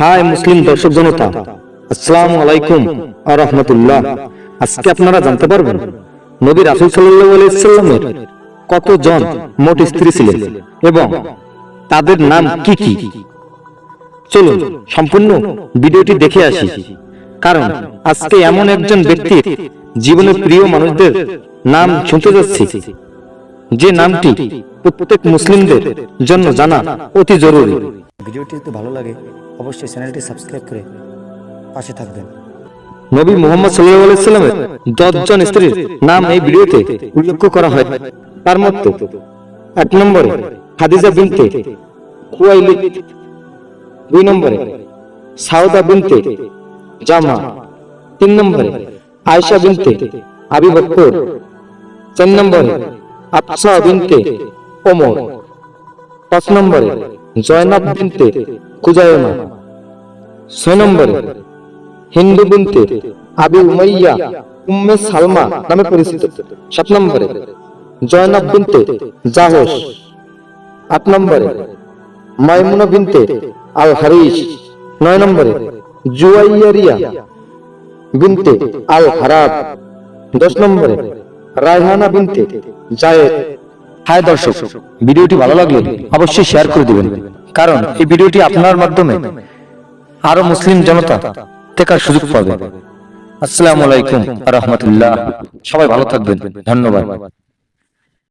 High মুসলিম দর্শক জনতা, আসসালামু আলাইকুম আ রহমতুল্লাহ। আজকে আপনারা জানতে পারবেন, নবী রাসুল আলাইহি সাল্লামের কতজন মোট স্ত্রী ছিলেন এবং তাদের নাম কি কি? চলুন, সম্পূর্ণ ভিডিওটি দেখে আসি। কারণ আজকে এমন একজন ব্যক্তির জীবনের প্রিয় মানুষদের নাম শুনতে যাচ্ছি। যে নামটি প্রত্যেক মুসলিমদের জন্য জানা অতি জরুরি। ভিডিওটি যদি ভালো লাগে অবশ্যই চ্যানেলটি সাবস্ক্রাইব করে পাশে থাকবেন। নবী মোহাম্মদ আলাইহি সাল্লামের দশজন স্ত্রীর নাম এই ভিডিওতে উল্লেখ করা হয়। তার মধ্যে এক নম্বরে খাদিজা বিনতে খুয়াইলিদ দুই নম্বরে সাউদা বিনতে জামা, তিন নম্বরে আয়েশা বিনতে আবি বকর চার নম্বরে আফসা বিনতে ওমর, পাঁচ নম্বরে জয়নাব বিনতে কুজায়না ছয় নম্বরে হিন্দু বিনতে আবি উমাইয়া উম্মে সালমা নামে পরিচিত। সাত নম্বরে জয়নাব বিনতে জাহস আট নম্বরে মাইমুনা বিনতে আল হারিস নয় নম্বরে জুয়াইয়ারিয়া বিনতে আল হারাব দশ নম্বরে রায়হানা বিনতে জায়েদ। হাই দর্শক, ভিডিওটি ভালো লাগলে অবশ্যই শেয়ার করে দিবেন। কারণ এই ভিডিওটি আপনার মাধ্যমে আরও মুসলিম জনতা দেখার সুযোগ পাবে। আসসালামু আলাইকুম রহমতুল্লাহ। সবাই ভালো থাকবেন। ধন্যবাদ।